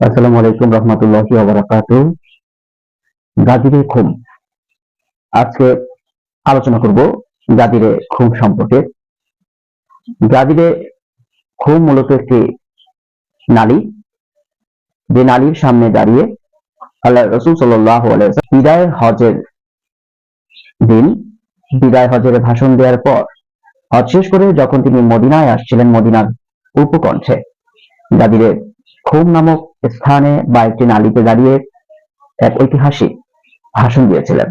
আসসালামু আলাইকুম রহমতুল্লাহি ওবারাকাত গাদিরে খুম আজকে আলোচনা করব গাদিরে খুম সম্পর্কে। গাদিরে খুম মূলত একটি নালী। যে নালীর সামনে দাঁড়িয়ে আল্লাহ রসুল সাল্লাহ বিদায় হজের দিন, বিদায় হজের ভাষণ দেওয়ার পর হজ শেষ করে যখন তিনি মদিনায় আসছিলেন, মদিনার উপকণ্ঠে গাদিরে খুম নামক স্থানে বা একটি নালীতে দাঁড়িয়ে এক ঐতিহাসিক ভাষণ দিয়েছিলেন।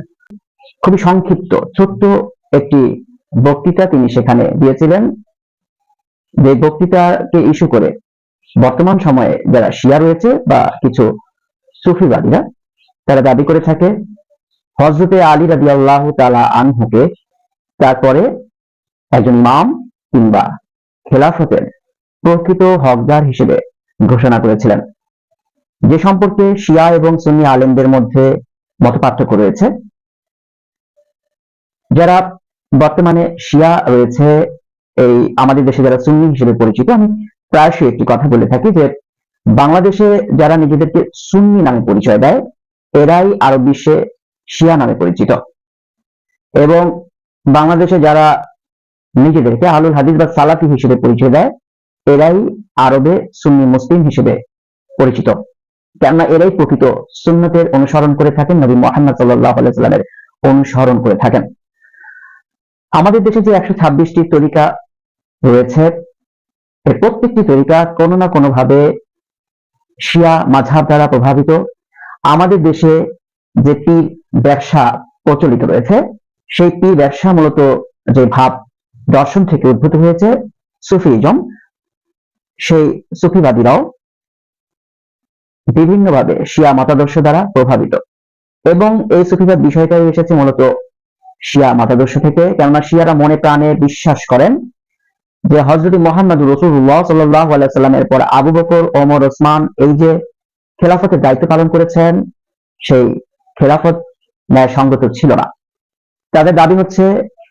খুবই সংক্ষিপ্ত, ছোট্ট একটি বক্তৃতা তিনি সেখানে দিয়েছিলেন। যে বক্তৃতাকে ইস্যু করে বর্তমান সময়ে যারা শিয়া রয়েছে বা কিছু সুফিবাদীরা তারা দাবি করে থাকে হজরতে আলী রাজি আল্লাহ তালা আনহুকে তারপরে একজন ইমাম কিংবা খেলাফতের প্রকৃত হকদার হিসেবে ঘোষণা করেছিলেন। যে সম্পর্কে শিয়া এবং সুন্নি আলেমদের মধ্যে মত পার্থক্য রয়েছে, যারা বর্তমানে শিয়া রয়েছে, এই আমাদের দেশে যারা সুন্নি হিসেবে পরিচিত, আমি প্রায়শই একটি কথা বলে থাকি যে বাংলাদেশে যারা নিজেদেরকে সুন্নি নামে পরিচয় দেয়, এরাই আরব বিশ্বে শিয়া নামে পরিচিত। এবং বাংলাদেশে যারা নিজেদেরকে আলুল হাদিস বা সালাফি হিসেবে পরিচয় দেয় এরাই আরবে সুন্নি মুসলিম হিসেবে পরিচিত। কেননা এরাই প্রকৃত সুন্নতের অনুসরণ করে থাকেন, নবী মোহাম্মদ সাল্লাহ সাল্লামের অনুসরণ করে থাকেন। আমাদের দেশে যে একশো ছাব্বিশটি তরিকা রয়েছে, এর প্রত্যেকটি তরিকা কোনো না কোনো ভাবে শিয়া মাঝাব দ্বারা প্রভাবিত। আমাদের দেশে যে পীর ব্যবসা প্রচলিত রয়েছে, সেই পীর ব্যবসা মূলত যে ভাব দর্শন থেকে উদ্ভূত হয়েছে, সুফিজম। সেই সুফিবাদীরাও বিভিন্নভাবে শিয়া মতাদর্শ দ্বারা প্রভাবিত। এবং এই সুফিবাদ বিষয়টাই এসেছে মূলত শিয়া মতাদর্শ থেকে, কেননা শিয়ারা মনে প্রাণে বিশ্বাস করেন যে হজরত মোহাম্মদ রসুল্লাহ সাল্লাহ আলাইসাল্লামের পর আবু বকর, ওমর, ওসমান এই যে খেলাফতের দায়িত্ব পালন করেছেন, সেই খেলাফত ন্যায় সঙ্গত ছিল না। তাদের দাবি হচ্ছে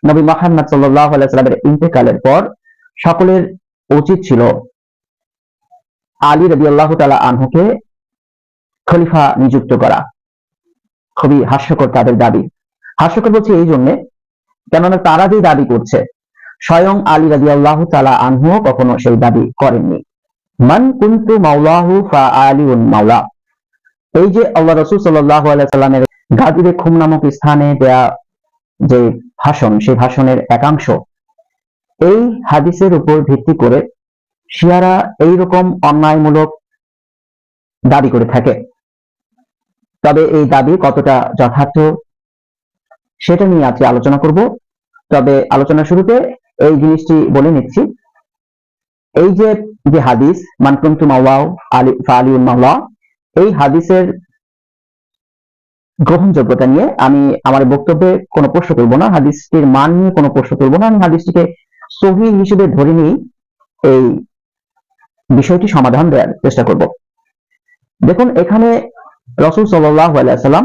নবী মোহাম্মদ সাল্লাহ আলাইসাল্লামের ইন্তেকালের পর সকলের উচিত ছিল আলী রবি আল্লাহ তালা আনহুকে খলিফা নিযুক্ত করা। খুবই হাস্যকর তাদের দাবি। হাস্যকর বলছে এই জন্যে, কেননা তারা যে দাবি করছে, স্বয়ং আলী রাজি আল্লাহ তালা আনহু কখনো সেই দাবি করেননি। মান কুন্তু মাওলাহু ফা আলী উন মাওলা। এই যে আল্লাহ রসুল সাল্লাহ সাল্লামের গাদিরে খুম নামক স্থানে দেয়া যে ভাষণ, সেই ভাষণের একাংশ, এই হাদিসের উপর ভিত্তি করে শিয়ারা এইরকম অন্যায়মূলক দাবি করে থাকে। তবে এই দাবি কতটা যথার্থ সেটা নিয়ে আজকে আলোচনা করব। তবে আলোচনা শুরুতে এই জিনিসটি বলে নিচ্ছি। এই যে যে হাদিস মানকুন্তু মাওলাও আলী ফালিউল মাওলা, এই হাদিসের গ্রহণযোগ্যতা নিয়ে আমি আমার বক্তব্যে কোনো প্রশ্ন করব না, হাদিসটির মান নিয়ে কোনো প্রশ্ন করব না, আমি হাদিসটিকে সহি হিসেবে ধরে নিয়ে এই বিষয়টি সমাধান দেওয়ার চেষ্টা করব। দেখুন, এখানে রসুল সাল্লাম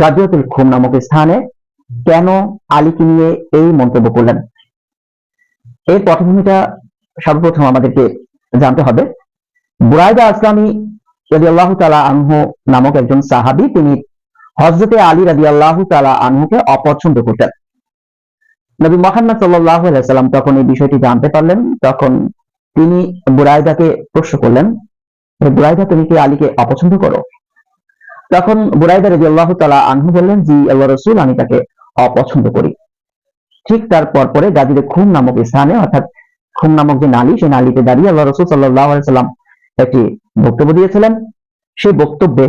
গাজিয়াতুল খুম নামক স্থানে কেন আলীকে নিয়ে এই মন্তব্য করলেন? এর পটভূমিটা সর্বপ্রথম আমাদেরকে জানতে হবে। বুরাইদা আসলামী রাজি আল্লাহ তালা আনহু নামক একজন সাহাবি, তিনি হজরতে আলী রাজি আল্লাহ তালা আনহুকে অপছন্দ করতেন। নবী মোহাম্মদ সাল্লাহ সাল্লাম তখন এই বিষয়টি জানতে পারলেন, তখন তিনি বুরাইদাকে প্রশ্ন করলেন বুরাইদা, তুমি কি আলীকে অপছন্দ করো? তখন বুরাইদা রেজি আল্লাহ তালা আনহু বললেন, জি আল্লাহ রসুল, আমি তাকে অপছন্দ করি। ঠিক তার পরে গাজীরে খুম নামক স্থানে, অর্থাৎ খুম নামক যে নালী, সেই নালীতে দাঁড়িয়ে আল্লাহ রসুল সাল্লাহ সাল্লাম একটি বক্তব্য দিয়েছিলেন। সেই বক্তব্যে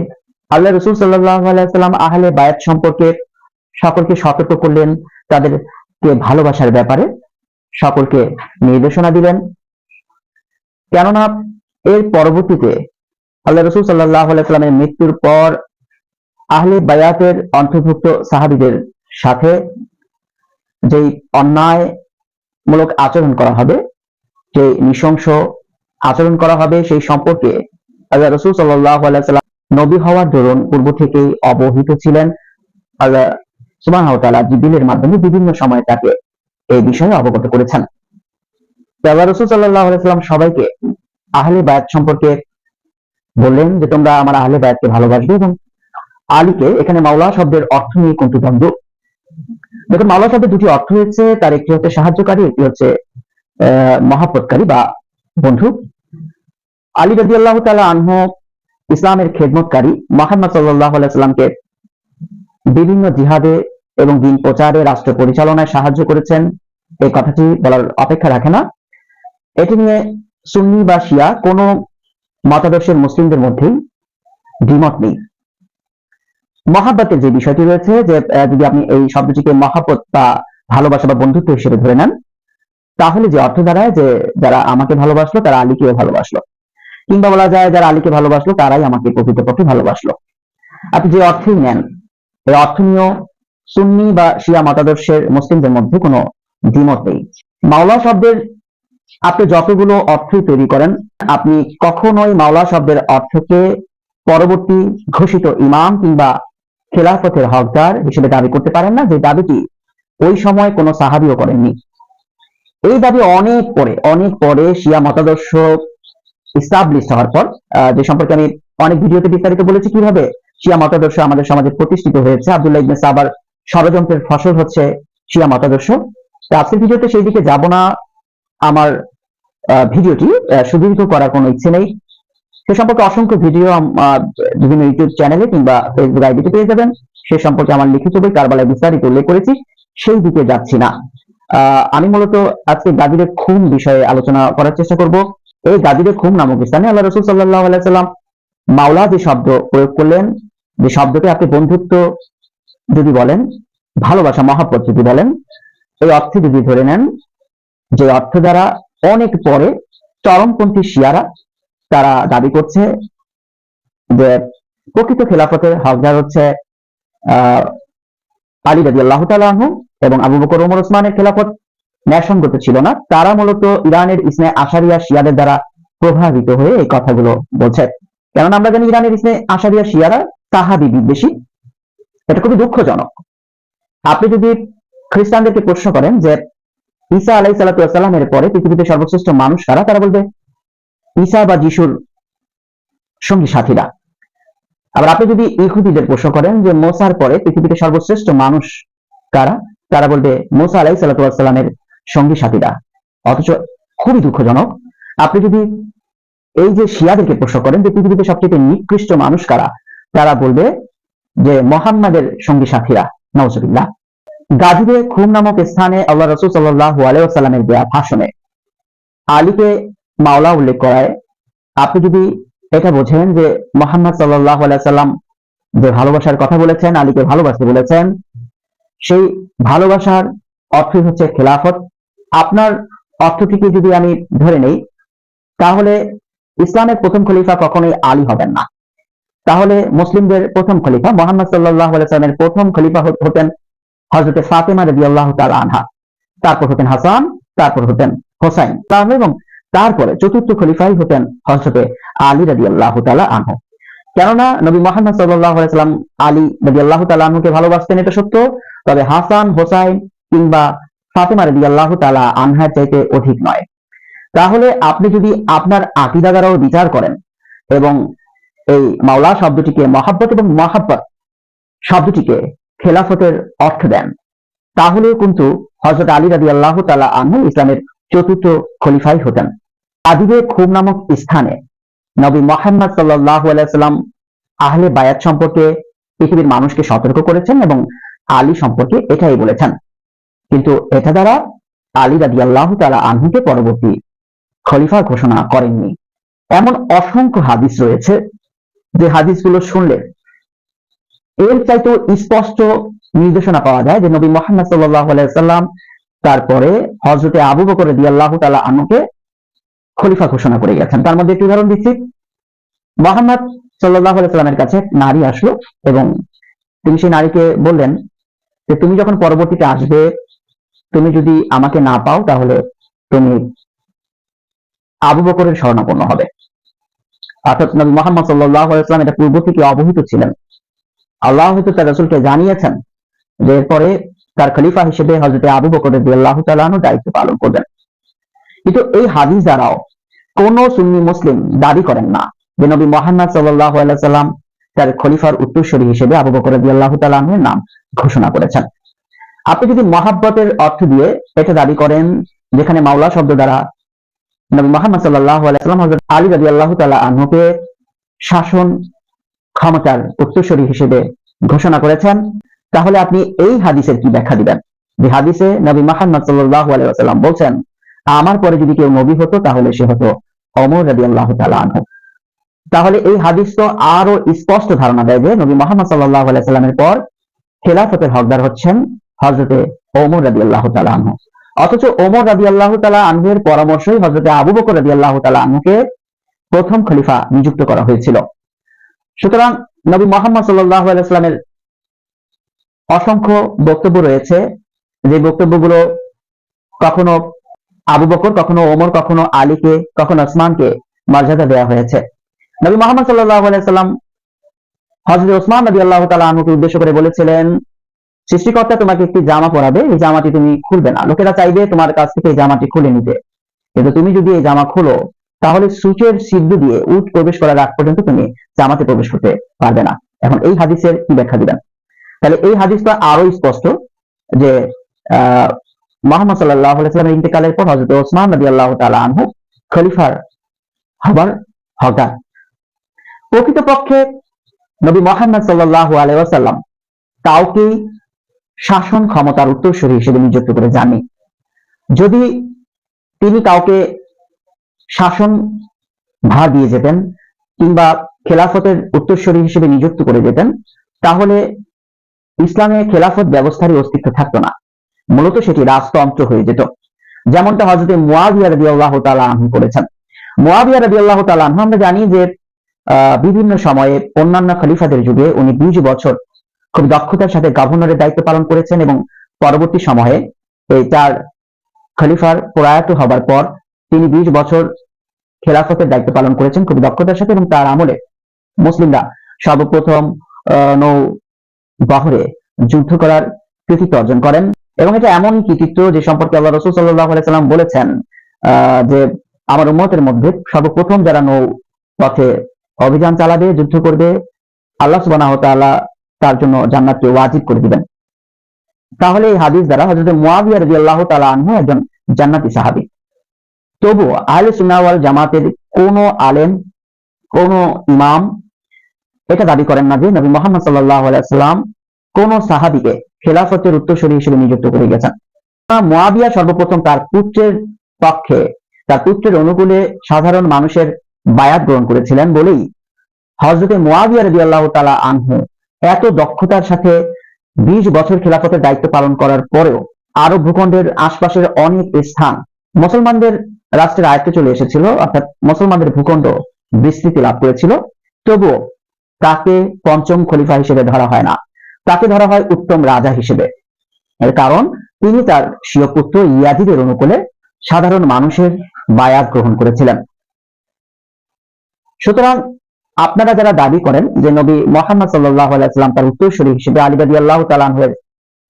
আল্লাহ রসুল সাল্লাহ আলাইসাল্লাম আহলে বায়াত সম্পর্কে সকলকে সতর্ক করলেন, তাদেরকে ভালোবাসার ব্যাপারে সকলকে নির্দেশনা দিলেন। কেননা এর পরবর্তীতে আল্লাহ রসুল সাল্লাহ আলাইস্লামের মৃত্যুর পর আহলে বায়াতের অন্তর্ভুক্ত সাহাবিদের সাথে যেই অন্যায় মূলক আচরণ করা হবে যে নৃশংস আচরণ করা হবে সেই সম্পর্কে আল্লাহ রসুল সাল্লাহ আলাইসাল্লাম নবী হওয়ার দরুন পূর্ব থেকেই অবহিত ছিলেন। আল্লাহ সুবাহ জিবিলের মাধ্যমে বিভিন্ন সময় তাকে এই বিষয়ে অবগত করেছেন। আল্লাহ রসুল সাল্লাহ আলাইসাল্লাম সবাইকে আহলে বায়াত সম্পর্কে বললেন যে, তোমরা আমার আহলে বায়াতকে ভালোবাসবে এবং আলীকে এখানে মাওলা শব্দের অর্থ নিয়ে কিন্তু দ্বন্দ্ব দেখুন মাওলা শব্দের দুটি অর্থ হয়েছে তার একটি হচ্ছে সাহায্যকারী, একটি হচ্ছে মহাপতকারী বা বন্ধু। আলী রাজি আল্লাহ তালা আনহ ইসলামের খেদমতকারী মোহাম্মদ সাল্লাহ সাল্লামকে বিভিন্ন জিহাদে এবং দিন প্রচারে রাষ্ট্র পরিচালনায় সাহায্য করেছেন। এই কথাটি বলার অপেক্ষা রাখে না। এটি নিয়ে সুন্নি বা শিয়া কোনো মতাদর্শের মুসলিমদের মধ্যেই দ্বিমত নেই। মহাব্বতের যে বিষয়টি রয়েছে যে যদি আপনি এই শব্দটিকে মহাব্বত বা ভালোবাসা বা বন্ধুত্ব হিসেবে ধরে নেন, তাহলে যে অর্থ দাঁড়ায় যে, যারা আমাকে ভালোবাসলো, তারা আলীকেও ভালোবাসলো। কিংবা বলা যায়, যারা আলীকে ভালোবাসলো, তারাই আমাকে প্রকৃতপক্ষে ভালোবাসলো। আপনি যে অর্থেই নেন, এই অর্থ নিয়েও সুন্নি বা শিয়া মতাদর্শের মুসলিমদের মধ্যে কোনো দ্বিমত নেই। মাওলা শব্দের আপনি যতগুলো অর্থই তৈরি করেন, আপনি কখনোই মাওলা শব্দের অর্থকে পরবর্তী ঘোষিত ইমাম কিংবা খেলাফতের হকদার হিসেবে দাবি করতে পারেন না, যে দাবিটি ওই সময় কোনো সাহাবিও করেননি। এই দাবি অনেক পরে অনেক পরে শিয়া মতাদর্শ ইস্টাবলিশ হওয়ার পর যে সম্পর্কে আমি অনেক ভিডিওতে বিস্তারিত বলেছি কীভাবে শিয়া মতাদর্শ আমাদের সমাজে প্রতিষ্ঠিত হয়েছে। আব্দুল্লাহ ইবনে সাবার ষড়যন্ত্রের ফসল হচ্ছে শিয়া মতাদর্শ। আজকের ভিডিওতে সেই দিকে যাব না। আমার ভিডিওটি সুদীর্ঘ করার কোনো ইচ্ছে নেই। সে সম্পর্কে অসংখ্য ভিডিও বিভিন্ন ইউটিউব চ্যানেলে কিংবা ফেসবুক আইডিতে পেয়ে যাবেন। সে সম্পর্কে আমার লিখিত বই কারবালায় বিস্তারিত উল্লেখ করেছি। সেই দিকে যাচ্ছি না। আমি মূলত আজকে গাদিরের খুন বিষয়ে আলোচনা করার চেষ্টা করব। এই গাদিরের খুন নামক স্থানে আল্লাহ রসুল সাল্লাহ আলাইসাল্লাম মাওলা যে শব্দ প্রয়োগ করলেন, যে শব্দকে আপনি বন্ধুত্ব যদি বলেন, ভালোবাসা মহাপত যদি বলেন, এই অর্থে যদি ধরে নেন যে অর্থ দ্বারা অনেক পরে চরমপন্থী শিয়ারা, তারা দাবি করছে যে প্রকৃত খেলাফতের হকদার হচ্ছে আলী রাজি আল্লাহ তালাহ এবং আবু বকর ওমর ওসমানের খেলাফত ন্যায়সঙ্গত ছিল না। তারা মূলত ইরানের ইসনে আশারিয়া শিয়াদের দ্বারা প্রভাবিত হয়ে এই কথাগুলো বলছে। কেননা আমরা জানি ইরানের ইসনে আশারিয়া শিয়ারা তাহাবি বিদ্বেষী। এটা খুবই দুঃখজনক। আপনি যদি খ্রিস্টানদেরকে প্রশ্ন করেন যে ঈসা আলাই সাল্লামের পরে পৃথিবীতে সর্বশ্রেষ্ঠ মানুষ কারা? তারা বলবে ঈসা বা যিশুর সঙ্গী সাথীরা। আবার আপনি যদি ইহুদিদের প্রশ্ন করেন যে মোসার পরে পৃথিবীতে সর্বশ্রেষ্ঠ মানুষ কারা? তারা বলবে মোসা আলাই সাল্লামের সঙ্গী সাথীরা। অথচ খুবই দুঃখজনক, আপনি যদি এই যে শিয়াদেরকে প্রশ্ন করেন যে পৃথিবীতে সবচেয়ে নিকৃষ্ট মানুষ কারা? তারা বলবে যে মোহাম্মদের সঙ্গী সাথীরা নওজবিল্লাহ গাজীবে খুম নামক স্থানে আল্লাহ রসুল সাল্লাহ আলাইসাল্লামের দেয়া ভাষণে আলীকে মাওলা উল্লেখ করায়। আপনি যদি এটা বোঝেন যে মোহাম্মদ সাল্লাহ আলাইসাল্লাম যে ভালোবাসার কথা বলেছেন, আলীকে ভালোবাসতে বলেছেন, সেই ভালোবাসার অর্থই হচ্ছে খেলাফত। আপনার অর্থটিকে যদি আমি ধরে নেই, তাহলে ইসলামের প্রথম খলিফা কখনোই আলী হবেন না। তাহলে মুসলিমদের প্রথম খলিফা, মোহাম্মদ সাল্লাহ আলাইসালামের প্রথম খলিফা হতেন হজরতে ফাতেমা রবি আল্লাহ আনহা, তারপর হতেন হাসান, তারপর হতেন হোসাইন। এবং তারপরে চতুর্থ খলিফাই হতেন হজরতে আলী রবি আল্লাহ আনহু। কেননা নবী মোহাম্মদ আলাইসাল্লাম আলী রবি আল্লাহ আনহুকে ভালোবাসতেন, এটা সত্য। তবে হাসান, হোসাইন কিংবা ফাতেমা রবি আল্লাহ তালা আনহার চাইতে অধিক নয়। তাহলে আপনি যদি আপনার আকিদা দ্বারাও বিচার করেন এবং এই মাওলা শব্দটিকে মহাব্বত এবং মহাব্বত শব্দটিকে খেলাফতের অর্থ দেন। তাহলে কিন্তু হজরত আলী রাজি আল্লাহ তালা আনহু ইসলামের চতুর্থ খলিফাই হতেন। আদিবে খুব নামক স্থানে নবী মোহাম্মদ সাল্লাহ আলাইসাল্লাম আহলে বায়াত সম্পর্কে পৃথিবীর মানুষকে সতর্ক করেছেন এবং আলী সম্পর্কে এটাই বলেছেন। কিন্তু এটা দ্বারা আলী রাজি আল্লাহ তালা আনহুকে পরবর্তী খলিফা ঘোষণা করেননি। এমন অসংখ্য হাদিস রয়েছে যে হাদিসগুলো শুনলে এর চাইতেও স্পষ্ট নির্দেশনা পাওয়া যায় যে নবী মোহাম্মদ সাল্লাম তারপরে হজরতে আবু বকর দিয়াল্লাহ তালা আনুকে খলিফা ঘোষণা করে গেছেন। তার মধ্যে একটি উদাহরণ দিচ্ছি। মোহাম্মদ সাল্লাহ সাল্লামের কাছে নারী আসলো এবং তিনি সেই নারীকে বললেন যে, তুমি যখন পরবর্তীতে আসবে, তুমি যদি আমাকে না পাও, তাহলে তুমি আবু বকরের স্বর্ণাপন্ন হবে। অর্থাৎ নবী মোহাম্মদ সাল্লাহ সাল্লাম এটা পূর্ব থেকে অবহিত ছিলেন। আল্লাহ হয়তো তার রসুলকে জানিয়েছেন যে এরপরে তার খলিফা হিসেবে হজরতে আবু বকরের আল্লাহ তালানো দায়িত্ব পালন করবেন। কিন্তু এই হাদিস দ্বারাও কোন সুন্নি মুসলিম দাবি করেন না যে নবী মোহাম্মদ সাল্লাহ সাল্লাম তার খলিফার উত্তরসূরি হিসেবে আবু বকর রাদিয়াল্লাহু তাআলা আনহুর নাম ঘোষণা করেছেন। আপনি যদি মহাব্বতের অর্থ দিয়ে এটা দাবি করেন যেখানে মাওলা শব্দ দ্বারা নবী মোহাম্মদ সাল্লাহ আলী রাদিয়াল্লাহু তাআলা আনহুকে শাসন ক্ষমতার উত্তরসূরি হিসেবে ঘোষণা করেছেন, তাহলে আপনি এই হাদিসের কি ব্যাখ্যা দিবেন? যে হাদিসে নবী মোহাম্মদ সাল্লাহ সাল্লাম বলছেন, আমার পরে যদি কেউ নবী হতো, তাহলে সে হতো অমর রাদি আল্লাহ আনহু। তাহলে এই হাদিস তো আরও স্পষ্ট ধারণা দেয় যে নবী মোহাম্মদ সাল্লাহ সাল্লামের পর খেলাফতের হকদার হচ্ছেন হজরতে ওমর রাদি আল্লাহ আনহু। অথচ ওমর রাদি আল্লাহ তালা আনহুয়ের পরামর্শই হজরতে আবু বকর রাদি আল্লাহ তালা আনহুকে প্রথম খলিফা নিযুক্ত করা হয়েছিল। সুতরাং নবী মোহাম্মদ সাল্লাহ আলাইস্লামের অসংখ্য বক্তব্য রয়েছে। যে বক্তব্যগুলো কখনো আবু বকর, কখনো ওমর, কখনো আলীকে, কখনো ওসমানকে মর্যাদা দেওয়া হয়েছে। নবী মোহাম্মদ সাল্লাহ আলাইসাল্লাম হজরত ওসমান নবী আল্লাহ তালা আনুকে উদ্দেশ্য করে বলেছিলেন, সৃষ্টিকর্তা তোমাকে একটি জামা পরাবে, এই জামাটি তুমি খুলবে না। লোকেরা চাইবে তোমার কাছ থেকে এই জামাটি খুলে নিতে। কিন্তু তুমি যদি এই জামা খুলো তাহলে সুচের সিদ্ধ দিয়ে উট প্রবেশ করার আগ পর্যন্ত তুমি জামাতে প্রবেশ করতে পারবে না। এখন এই হাদিসের কি ব্যাখ্যা দিবেন? তাহলে এই হাদিসটা আরও স্পষ্ট যে মোহাম্মদ সাল্লাহ সাল্লামের ইন্তেকালের পর হজরত ওসমান নবী আল্লাহ তালা আনহু খলিফার হবার প্রকৃতপক্ষে নবী মোহাম্মদ সাল্লাহ আলাইসাল্লাম কাউকেই শাসন ক্ষমতার উত্তরসূরি হিসেবে নিযুক্ত করে যাননি। যদি তিনি কাউকে শাসন ভার দিয়ে যেতেন কিংবা খেলাফতের উত্তরসূরি হিসেবে নিযুক্ত করে যেতেন, তাহলে ইসলামে খেলাফত ব্যবস্থারই অস্তিত্ব থাকতো না। মূলত সেটি রাজতন্ত্র হয়ে যেত। যেমনটা হজরতে মুয়াবিয়া রবি আল্লাহ আনহু করেছেন। মুয়াবিয়া রবি আল্লাহ আনহু, আমরা জানি যে বিভিন্ন সময়ে অন্যান্য খলিফাদের যুগে উনি বিশ বছর খুব দক্ষতার সাথে গভর্নরের দায়িত্ব পালন করেছেন এবং পরবর্তী সময়ে এই তার খলিফার প্রয়াত হবার পর তিনি বিশ বছর খেলাফতের দায়িত্ব পালন করেছেন খুব দক্ষতার সাথে এবং তার আমলে মুসলিমরা সর্বপ্রথম নৌ বহরে যুদ্ধ করার কৃতিত্ব অর্জন করেন এবং এটা এমন কৃতিত্ব যে সম্পর্কে আল্লাহ রসুল সাল্লাহ সাল্লাম বলেছেন যে আমার উম্মতের মধ্যে সর্বপ্রথম যারা নৌ পথে অভিযান চালাবে, যুদ্ধ করবে, আল্লাহ সুবাহ তার জন্য জান্নাতকে ওয়াজিব করে দিবেন। তাহলে এই হাদিস দ্বারা হজরত মুয়াবিয়া রবি আল্লাহ তালা আনহু একজন জান্নাতি সাহাবি। তবু আহলে সুনাওয়াল জামাতের কোন আলেম, কোন ইমাম এটা দাবি করেন না যে নবী মোহাম্মদ সাল্লাহ আলাইসাল্লাম কোন সাহাবিকে খেলাফতের উত্তরসূরি হিসেবে নিযুক্ত করে গেছেন। মোয়াবিয়া সর্বপ্রথম তার পুত্রের পক্ষে, তার পুত্রের অনুকূলে সাধারণ মানুষের বায়াত গ্রহণ করেছিলেন বলেই হজরতে মোয়াবিয়া রবি আল্লাহ তালা আনহু এত দক্ষতার সাথে বিশ বছর খেলাফতের দায়িত্ব পালন করার পরেও আরব ভূখণ্ডের আশপাশের অনেক স্থান মুসলমানদের রাষ্ট্রের আয়ত্তে চলে এসেছিল, অর্থাৎ মুসলমানদের ভূখণ্ড বিস্তৃতি লাভ করেছিল। তবুও তাকে পঞ্চম খলিফা হিসেবে ধরা হয় না। তাকে ধরা হয় উত্তম রাজা হিসেবে। এর কারণ, তিনি তার স্বীয় পুত্র ইয়াজিদের অনুকূলে সাধারণ মানুষের বায়াত গ্রহণ করেছিলেন। সুতরাং আপনারা যারা দাবি করেন যে নবী মোহাম্মদ সাল্লাহ আলাইসাল্লাম তার উত্তরসূরি হিসেবে আলিবাদী আল্লাহ তালাহের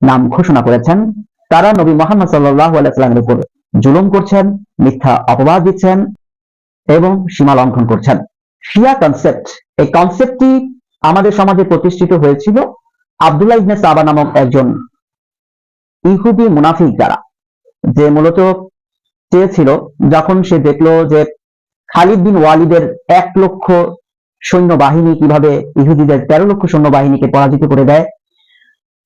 নাম ঘোষণা করেছেন, তারা নবী মোহাম্মদ সাল্লাহ আলাইসাল্লামের উপর জুলুম করছেন, মিথ্যা অপবাদ দিচ্ছেন এবং সীমা লঙ্ঘন করছেন। শিয়া কনসেপ্ট এই কনসেপ্টটি আমাদের সমাজে প্রতিষ্ঠিত হয়েছিল আবদুল্লাহ ইবনে সাবা নামক একজন ইহুদি মুনাফিক দ্বারা, যে মূলত চেয়েছিল, যখন সে দেখল যে খালিদ বিন ওয়ালিদের এক লক্ষ সৈন্য বাহিনী কীভাবে ইহুদিদের তেরো লক্ষ সৈন্য বাহিনীকে পরাজিত করে দেয়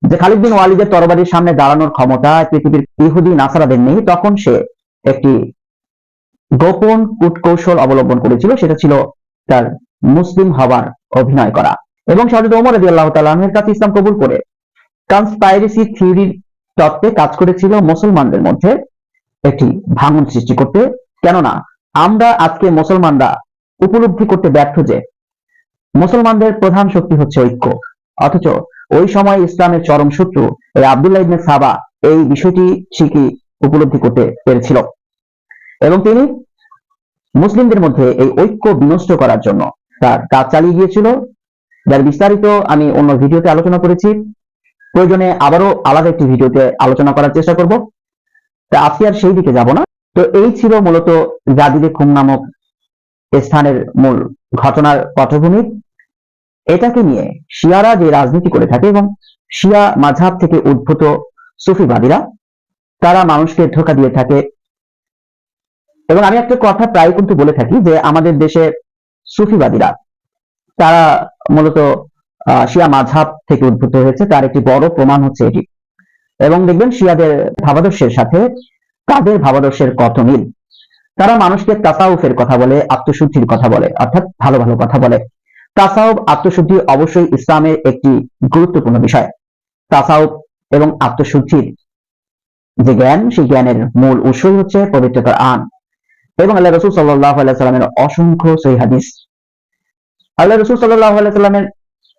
যে খালিদ বিন ওয়ালিদের তরবারির সামনে দাঁড়ানোর ক্ষমতা পৃথিবীর ইহুদি নাসারাদের নেই, তখন সে একটি গোপন কূটকৌশল অবলম্বন করেছিল, সেটা ছিল তার মুসলিম হবার অভিনয় করা। এবং সহজত ওমর আদি আল্লাহ তালের কাছে ইসলাম কবুল করে। কনস্পাইরেসি থিওরির তত্ত্বে কাজ করেছিল মুসলমানদের মধ্যে একটি ভাঙন সৃষ্টি করতে। কেননা, আমরা আজকে মুসলমানরা উপলব্ধি করতে ব্যর্থ যে, মুসলমানদের প্রধান শক্তি হচ্ছে ঐক্য। অথচ ওই সময় ইসলামের চরম শত্রু এই আবদুল্লাহ ইবনে সাবা এই বিষয়টি ঠিকই উপলব্ধি করতে পেরেছিল। এবং তিনি মুসলিমদের মধ্যে এই ঐক্য বিনষ্ট করার জন্য তার কাজ চালিয়ে গিয়েছিল। যার বিস্তারিত আমি অন্য ভিডিওতে আলোচনা করেছি। প্রয়োজনে আবারও আলাদা একটি ভিডিওতে আলোচনা করার চেষ্টা করব। তা আজকে আর সেই দিকে যাব না। তো এই ছিল মূলত জাদিদে খুম নামক স্থানের মূল ঘটনার পটভূমি। এটাকে নিয়ে শিয়ারা যে রাজনীতি করে থাকে এবং শিয়া মাঝাব থেকে উদ্ভূত সুফিবাদীরা, তারা মানুষকে ধোকা দিয়ে থাকে। এবং আমি একটা কথা প্রায় কিন্তু বলে থাকি যে আমাদের দেশে সুফিবাদীরা, তারা মূলত শিয়া মাঝাব থেকে উদ্ভূত হয়েছে। তার একটি বড় প্রমাণ হচ্ছে এটি। এবং দেখবেন শিয়াদের ভাবাদর্শের সাথে তাদের ভাবাদর্শের কত মিল। তারা মানুষকে তাসাউফের কথা বলে, আত্মশুদ্ধির কথা বলে, অর্থাৎ ভালো ভালো কথা বলে। তাসাউফ আত্মশুদ্ধি অবশ্যই ইসলামের একটি গুরুত্বপূর্ণ বিষয়। তাসাউফ এবং আত্মশুদ্ধির যে জ্ঞান, সেই জ্ঞানের মূল উৎসই হচ্ছে পবিত্রতার আন এবং আল্লাহ রসুল সাল্লাহ সাল্লামের অসংখ্য সহি হাদিস। আল্লাহ রসুল সাল্লাহ সাল্লামের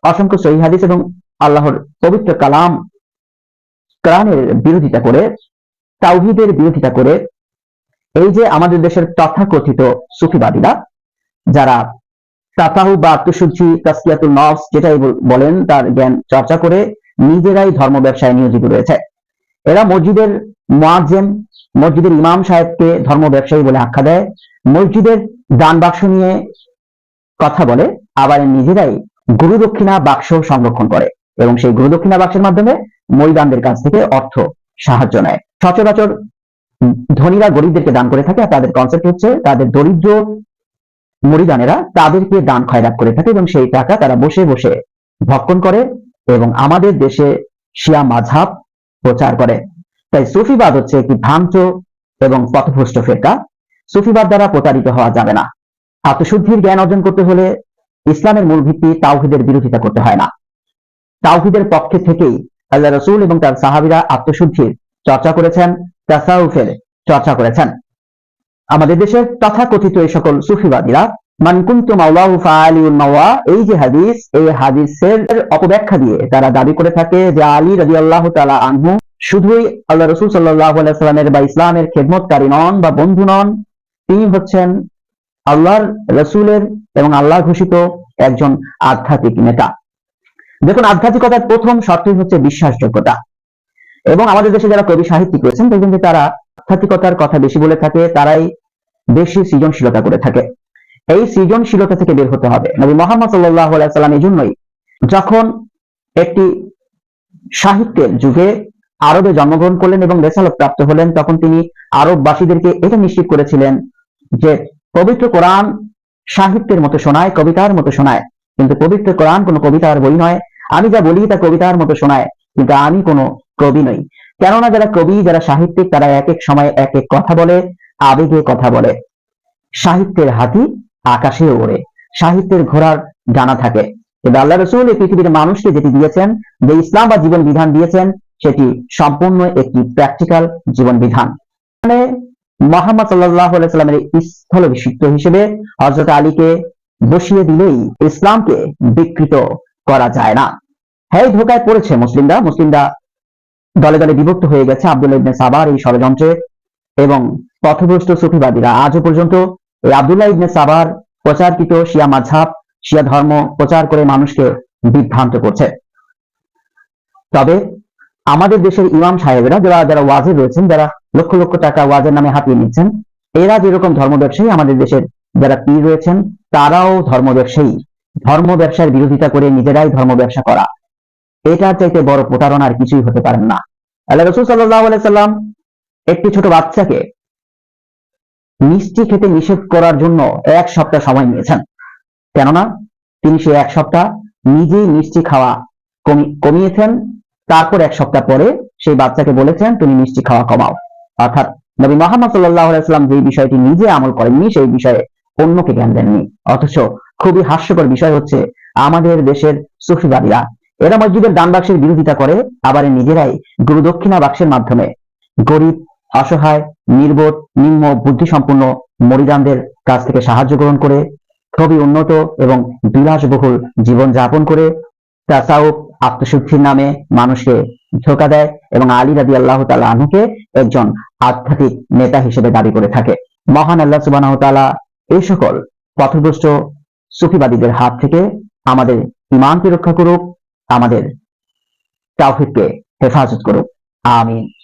অসংখ্য সহি হাদিস এবং আল্লাহর পবিত্র কালাম কোরআনের বিরোধিতা করে, তাওহিদের বিরোধিতা করে, এই যে আমাদের দেশের তথাকথিত সুফিবাদীরা, যারা তাতাহু বা আত্মশুদ্ধি তাস্কিয়াতুল নফস যেটাই বলেন তার জ্ঞান চর্চা করে নিজেরাই ধর্ম ব্যবসায় নিয়োজিত রয়েছে। এরা মসজিদের মোয়াজ্জেম মসজিদের ইমাম সাহেবকে ধর্ম ব্যবসায়ী বলে আখ্যা দেয়। মসজিদের দান বাক্স নিয়ে কথা বলে, আবার নিজেরাই গুরু দক্ষিণা বাক্স সংরক্ষণ করে এবং সেই গুরু দক্ষিণা বাক্সের মাধ্যমে মরিদানদের কাছ থেকে অর্থ সাহায্য নেয়। সচরাচর ধনীরা গরিবদেরকে দান করে থাকে আর তাদের কনসেপ্ট হচ্ছে তাদের দরিদ্র মরিদানেরা তাদেরকে দান খয়রাত করে থাকে এবং সেই টাকা তারা বসে বসে ভক্ষণ করে এবং আমাদের দেশে শিয়া মাঝাব প্রচার করে। তাই সুফিবাদ হচ্ছে একটি ভ্রান্ত এবং পথভ্রষ্ট ফেরকা। সুফিবাদ দ্বারা প্রতারিত হওয়া যাবে না। আত্মশুদ্ধির জ্ঞান অর্জন করতে হলে ইসলামের মূল ভিত্তি তাওহিদের বিরোধিতা করতে হয় না। তাওহিদের পক্ষে থেকেই আল্লাহ রসুল এবং তার সাহাবিরা আত্মশুদ্ধির চর্চা করেছেন, তাসাউফের চর্চা করেছেন। আমাদের দেশের তথাকথিত এই সকল সুফিবাদীরা মানকুন্তু মাওয়া এই যে হাদিস, এই হাদিসের অপব্যাখ্যা দিয়ে তারা দাবি করে থাকে যে আলী আনহু শুধুই আল্লাহ সাল্লামের বা ইসলামের খেদমতকারী নন বা বন্ধু নন, তিনি হচ্ছেন আল্লাহর রসুলের এবং আল্লাহ ঘোষিত একজন আধ্যাত্মিক নেতা। দেখুন, আধ্যাত্মিকতার প্রথম শর্তই হচ্ছে বিশ্বাসযোগ্যতা। এবং আমাদের দেশে যারা কবি সাহিত্যিক রয়েছেন, দেখবেন যে তারা আধ্যাত্মিকতার কথা বেশি বলে থাকে, তারাই বেশি সৃজনশীলতা করে থাকে। এই সৃজনশীলতা থেকে বের হতে হবে। নবী মোহাম্মদ সাল্লাহ সাল্লাম এই জন্যই যখন একটি সাহিত্যের যুগে আরবে জন্মগ্রহণ করলেন এবং রেসালত প্রাপ্ত হলেন, তখন তিনি আরববাসীদেরকে এটা নিশ্চিত করেছিলেন যে পবিত্র কোরআন সাহিত্যের মতো শোনায়, কবিতার মতো শোনায়। কিন্তু পবিত্র কোরআন কোনো কবিতার বই নয়। আমি যা বলি তা কবিতার মতো শোনায়, কিন্তু আমি কোনো কবি নই। কেননা যারা কবি, যারা সাহিত্যিক, তারা এক এক সময় এক এক কথা বলে। আবেগে কথা বলে। সাহিত্যের হাতি আকাশে ওড়ে। সাহিত্যের ঘোড়ার ডানা থাকে। কিন্তু আল্লাহ রসুল এই পৃথিবীর মানুষকে যেটি দিয়েছেন, যে ইসলাম বা জীবন বিধান দিয়েছেন, সেটি সম্পূর্ণ একটি প্র্যাকটিক্যাল জীবন বিধান। মানে মোহাম্মদ সাল্লাহ সাল্লামের স্থল অভিষিক্ত হিসেবে হজরত আলীকে বসিয়ে দিলেই ইসলামকে বিকৃত করা যায় না। হ্যাঁ ধোকায় পড়েছে মুসলিমরা। মুসলিমরা দলে দলে বিভক্ত হয়ে গেছে। ইবনে সাবার এই ষড়যন্ত্রে এবং পথভ্রষ্ট সুফিবাদীরা। আজও পর্যন্ত এই আব্দুল্লাহ ইবনে সাবার প্রচারকৃত শিয়া মাঝাব শিয়া ধর্ম প্রচার করে মানুষকে বিভ্রান্ত করছে। তবে আমাদের দেশের ইমাম সাহেবেরা যারা যারা ওয়াজে রয়েছেন, যারা লক্ষ লক্ষ টাকা ওয়াজের নামে হাতিয়ে নিচ্ছেন, এরা যেরকম ধর্ম ব্যবসায়ী আমাদের দেশের যারা পীর রয়েছেন, তারাও ধর্ম ব্যবসায়ী। ধর্ম ব্যবসার বিরোধিতা করে নিজেরাই ধর্ম ব্যবসা করা। এটার চাইতে বড় প্রতারণা আর কিছুই হতে পারেন না। আল্লাহ রসুল সাল্লাহ সাল্লাম একটি ছোট বাচ্চাকে মিষ্টি খেতে নিষেধ করার জন্য এক সপ্তাহ সময় নিয়েছেন। কেননা তিনি সে এক সপ্তাহ নিজেই মিষ্টি খাওয়া কমিয়েছেন। তারপর এক সপ্তাহ পরে সেই বাচ্চাকে বলেছেন, তুমি মিষ্টি খাওয়া কমাও। অর্থাৎ নবী মোহাম্মদ সাল্লাহ আলাইসাল্লাম যে বিষয়টি নিজে আমল করেননি, সেই বিষয়ে অন্যকে জ্ঞান দেননি। অথচ খুবই হাস্যকর বিষয় হচ্ছে, আমাদের দেশের সুফিবাদীরা এরা মসজিদের দান বাক্সের বিরোধিতা করে, আবার নিজেরাই গুরু দক্ষিণা বাক্সের মাধ্যমে গরিব অসহায়, নির্বোধ, নিম্ন বুদ্ধিসম্পন্ন মরিদানদের কাছ থেকে সাহায্য গ্রহণ করে খুবই উন্নত এবং বিলাসবহুল জীবন যাপন করে তাসাউফ আত্মশুদ্ধির নামে মানুষকে ধোকা দেয় এবং আলী রাদি আল্লাহ তালা আনুকে একজন আধ্যাত্মিক নেতা হিসেবে দাবি করে থাকে। মহান আল্লাহ সুবাহ তালা এই সকল পথভ্রষ্ট সুফিবাদীদের হাত থেকে আমাদের ইমানকে রক্ষা করুক, আমাদের তাওহিদকে হেফাজত করুক। আমিন।